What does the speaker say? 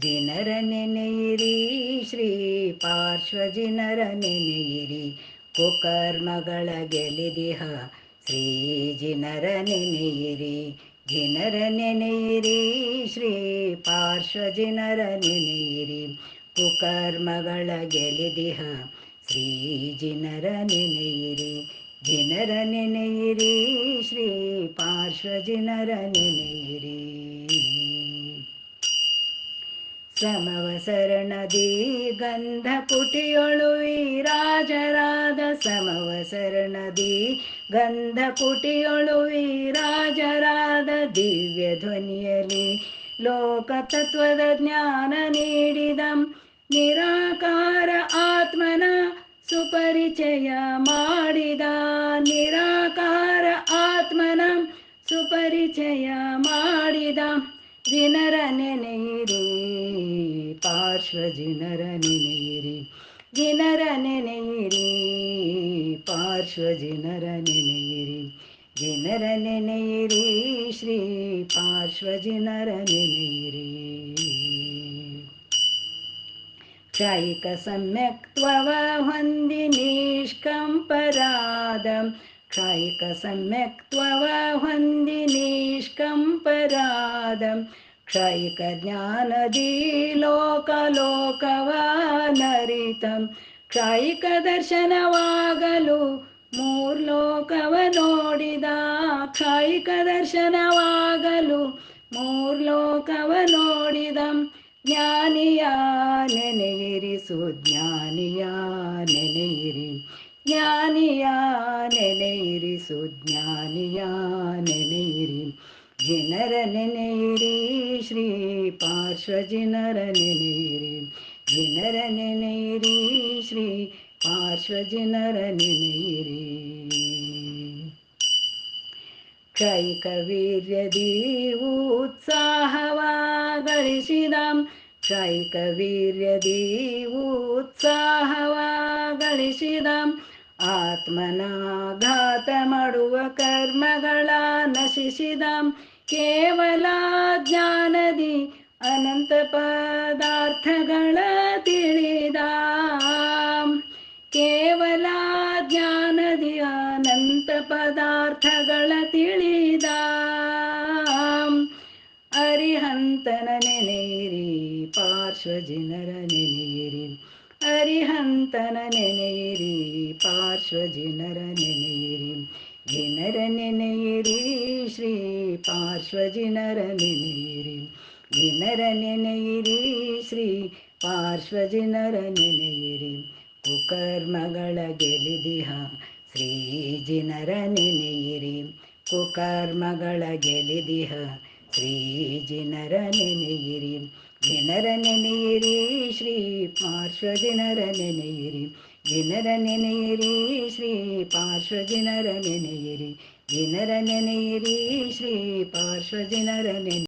ಜಿನರ ನೆನೆಯಿರಿ, ಶ್ರೀ ಪಾರ್ಶ್ವಜಿನರ ನೆನೆಯಿರಿ. ಕುಕರ್ಮಗಳ ಗೆಲಿದಿಹ, ಶ್ರೀ ಜಿನರ ನೆನೆಯಿರಿ. ಜಿನರ ನೆನೆಯಿರಿ, ಶ್ರೀ ಪಾರ್ಶ್ವಜಿನರ ನೆನೆಯಿರಿ. ಕುಕರ್ಮಗಳ ಗೆಲಿದಿಹ, ಶ್ರೀ ಜಿನರ ನೆನೆಯಿರಿ. ಜಿನರ ನೆನೆಯಿರಿ, ಶ್ರೀ ಪಾರ್ಶ್ವಜಿನರ ನೆನೆಯಿರಿ. ಸಮವಸರಣದಿ ಗಂಧ ಕುಟಿಯೊಳು ವೀರಾಜರಾದ ಶ್ರಮವ ಸಮವಸರಣದಿ ಗಂಧ ಕುಟಿಯೊಳು ವೀರಾಜರಾದ ದಿವ್ಯ ಧ್ವನಿಯಲ್ಲಿ ಲೋಕ ತತ್ವದ ಜ್ಞಾನ ನೀಡಿದ ನಿರಾಕಾರ ಆತ್ಮನ ಸುಪರಿಚಯ ಮಾಡಿದ ನಿರಾಕಾರ ಆತ್ಮನ ಸುಪರಿಚಯ ಮಾಡಿದ ಜಿನರ ನೆನೆಯಿರಿ ಪಾರ್ಶ್ವಜಿನರ ನೆನೆಯಿರಿ ಜಿನರ ನೆನೆಯಿರಿ ಪಾರ್ಶ್ವಜಿನರ ನೆನೆಯಿರಿ ಜಿನರ ನೆನೆಯಿರಿ ಶ್ರೀ ಪಾರ್ಶ್ವಜಿನರ ನೆನೆಯಿರಿ ಕ್ಷಯಿಕ ಸಮ್ಯಕ್ತ್ವವ ಹೊಂದಿ ಲೋಕವ ನರಿತ ಕ್ಷಯಿಕ ದರ್ಶನವಾಗಲು ಮೂರ್ಲೋಕವ ನೋಡಿದ ಕ್ಷಯಿಕ ದರ್ಶನವಾಗಲು ಮೂರ್ಲೋಕವ ನೋಡಿದ ಜ್ಞಾನಿಯ ನೆನೆಯಿರಿ ಸುಜ್ಞಾನಿಯ ನೆನೆಯಿರಿ. ಜ್ಞಾನಿಯ ನೆನೆಯಿರಿ ಸುಜ್ಞಾನಿಯ ನೆನೆಯಿರಿ ಜಿನರ ನೆನೆಯಿರಿ ಶ್ರೀ ಪಾರ್ಶ್ವಜಿನರ ನೆನೆಯಿರಿ ಜಿನರ ನೆನೆಯಿರಿ ಶ್ರೀ ಪಾರ್ಶ್ವಜಿನರ ನೆನೆಯಿರಿ ಕ್ಷಯಿಕ ವೀರ್ಯದಿ ಉತ್ಸಾಹವ ಗಳಿಸಿದ ಆತ್ಮನಾಘಾತ ಮಾಡುವ ಕರ್ಮಗಳ ನಶಿಸಿದ. ಕೇವಲ ಜ್ಞಾನದಿ ಅನಂತ ಪದಾರ್ಥಗಳ ತಿಳಿದ. ಕೇವಲ ಜ್ಞಾನದಿ ಅನಂತ ಪದಾರ್ಥಗಳ ತಿಳಿದ. ಅರಿಹಂತನ ನೆನೆಯಿರಿ ಪಾರ್ಶ್ವಜಿನರ ನೆನೆಯಿರಿ ಅರಿಹಂತನ ನೆನೆಯಿರಿ ಪಾರ್ಶ್ವಜಿನರ ನೆನೆಯಿರಿ ಜಿನರ ನೆನೆಯಿರಿ ಶ್ರೀ ಪಾರ್ಶ್ವಜಿನರ ನೆನೆಯಿರಿ ಜಿನರ ನೆನೆಯಿರಿ ಶ್ರೀ ಪಾರ್ಶ್ವಜಿನರ ನೆನೆಯಿರಿ ಕುಕರ್ಮಗಳ ಗೆಲಿದಿಹ ಶ್ರೀ ಜಿನರ ನೆನೆಯಿರಿ ಕುಕರ್ಮಗಳ ಗೆಲಿದಿಹ ಶ್ರೀ ಜಿನರ ನೆನೆಯಿರಿ ಜಿನರ ನೆನೆಯಿರಿ ಶ್ರೀ ಪಾರ್ಶ್ವಜಿನರ ನೆನೆಯಿರಿ ಜಿನರ ನೆನೆಯಿರಿ ಶ್ರೀ ಪಾರ್ಶ್ವಜಿನರ ನೆನೆಯಿರಿ ಜಿನರ ನೆನೆಯಿರಿ ಶ್ರೀ ಪಾರ್ಶ್ವಜಿನರ ನೆನೆ